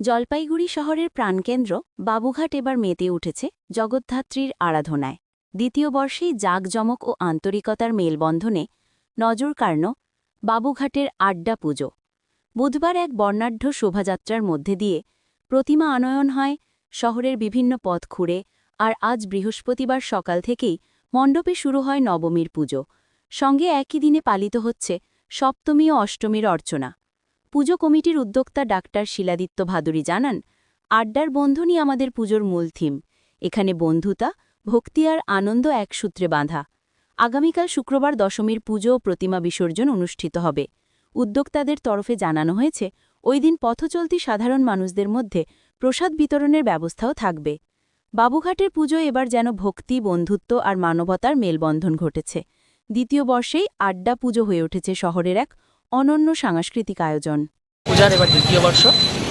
জলপাইগুড়ি শহরের প্রাণকেন্দ্র বাবুঘাট এবার মেতে উঠেছে জগদ্ধাত্রীর আরাধনায়। দ্বিতীয় বর্ষেই জাঁকজমক ও আন্তরিকতার মেলবন্ধনে নজর কাড়ন বাবুঘাটের আড্ডা পুজো। বুধবার এক বর্ণাঢ্য শোভাযাত্রার মধ্যে দিয়ে প্রতিমা আনয়ন হয় শহরের বিভিন্ন পথ খুঁড়ে আর আজ বৃহস্পতিবার সকাল থেকেই মণ্ডপে শুরু হয় নবমীর পুজো। সঙ্গে একই দিনে পালিত হচ্ছে সপ্তমী ও অষ্টমীর অর্চনা। পুজো কমিটির উদ্যোক্তা ডাক্তার শিলাদিত্য ভাদুরী জানান, আড্ডার বন্ধনই আমাদের পুজোর মূল থিম। এখানে বন্ধুতা, ভক্তি আর আনন্দ এক সূত্রে বাঁধা। আগামীকাল শুক্রবার দশমীর পুজো ও প্রতিমা বিসর্জন অনুষ্ঠিত হবে। উদ্যোক্তাদের তরফে জানানো হয়েছে, ওই দিন পথচলতি সাধারণ মানুষদের মধ্যে প্রসাদ বিতরণের ব্যবস্থাও থাকবে। বাবুঘাটের পুজো এবার যেন ভক্তি, বন্ধুত্ব আর মানবতার মেলবন্ধন ঘটেছে। দ্বিতীয় বর্ষেই আড্ডা পুজো হয়ে উঠেছে শহরের এক অনন্য সাংস্কৃতিক আয়োজন। পূজার এবার দ্বিতীয় বর্ষ।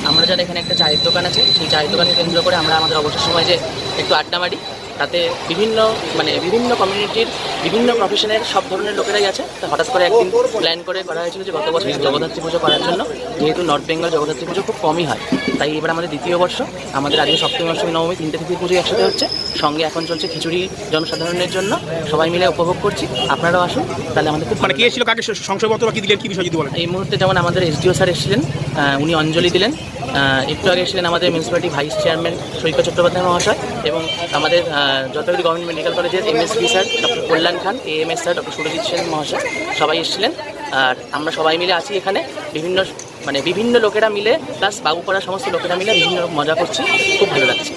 আমরা যারা এখানে একটা চায়ের দোকান আছে, সেই চায়ের দোকানকে কেন্দ্র করে আমরা আমাদের অবসর সময় যে একটু আড্ডা মারি তাতে বিভিন্ন মানে বিভিন্ন কমিউনিটির বিভিন্ন প্রফেশনের সব ধরনের লোকেরাই আছে। তো হঠাৎ করে একদিন প্ল্যান করে করা হয়েছিল যে গত বছর জগদ্ধাত্রী পুজো করার জন্য যেহেতু নর্থ বেঙ্গল জগদ্ধাত্রী পুজো খুব কমই হয়। তাই এবার আমাদের দ্বিতীয় বর্ষ আমাদের আজকে সপ্তমী অষ্টমী নবমী তিনটে তিথির পুজো একসাথে হচ্ছে। সঙ্গে এখন চলছে খিচুড়ি জনসাধারণের জন্য। সবাই মিলে উপভোগ করছি। আপনারাও আসুন তাহলে আমাদের খুব মানে কে এসেছিল কাকে সংশয়পত্র বা কি দিলেন কি বিষয় যদি বলেন? এই মুহূর্তে যেমন আমাদের এসডিও স্যার এসেছিলেন উনি অঞ্জলি দিলেন। একটু আগে এসেছিলেন আমাদের municipality vice chairman Saikat Chattopadhyay মহাশয় এবং আমাদের জলপাইগুড়ি গভর্নমেন্ট মেডিকেল কলেজের MSP sir doctor Kalyan Khan AMS sir doctor Surajit Sen মহাশয় সবাই এসেছিলেন। আর আমরা সবাই মিলে আছি এখানে। বিভিন্ন মানে বিভিন্ন লোকেরা মিলে প্লাস বাবুপাড়ার সমস্ত লোকেরা মিলে বিভিন্ন রকম মজা করছি। খুব ভালো লাগছে।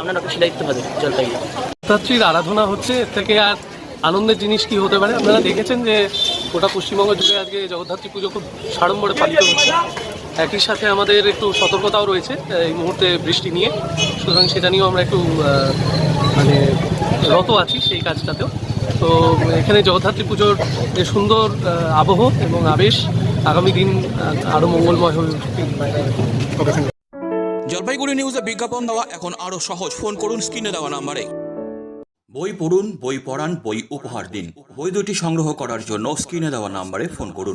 আমরা ডক্টর শিলাদিত্য ভাদুরী জলপাইগুড়ি জগদ্ধাত্রীর আরাধনা হচ্ছে এর থেকে আর আনন্দের জিনিস কি হতে পারে? আপনারা দেখেছেন যে গোটা পশ্চিমবঙ্গ জুড়ে আজকে জগদ্ধাত্রী পুজো খুব সাড়ম্বরে পালিত হচ্ছে। একই সাথে আমাদের একটু সতর্কতাও রয়েছে, এই মুহূর্তে বৃষ্টি নিয়ে। সুতরাং সেটা নিয়েও আমরা একটু মানে রত আছি সেই কাজটাতেও। তো এখানে জগদ্ধাত্রী পুজোর যে সুন্দর আবহ এবং আবেশ, আগামী দিন আরও মঙ্গলময় ইউ। জলপাইগুড়ি নিউজে বিজ্ঞাপন দেওয়া এখন আরও সহজ। ফোন করুন স্ক্রিনে দেওয়া নাম্বারে। বই পড়ুন, বই পড়ান, বই উপহার দিন। বই দুটি সংগ্রহ করার জন্য স্ক্রিনে দেওয়া নাম্বারে ফোন করুন।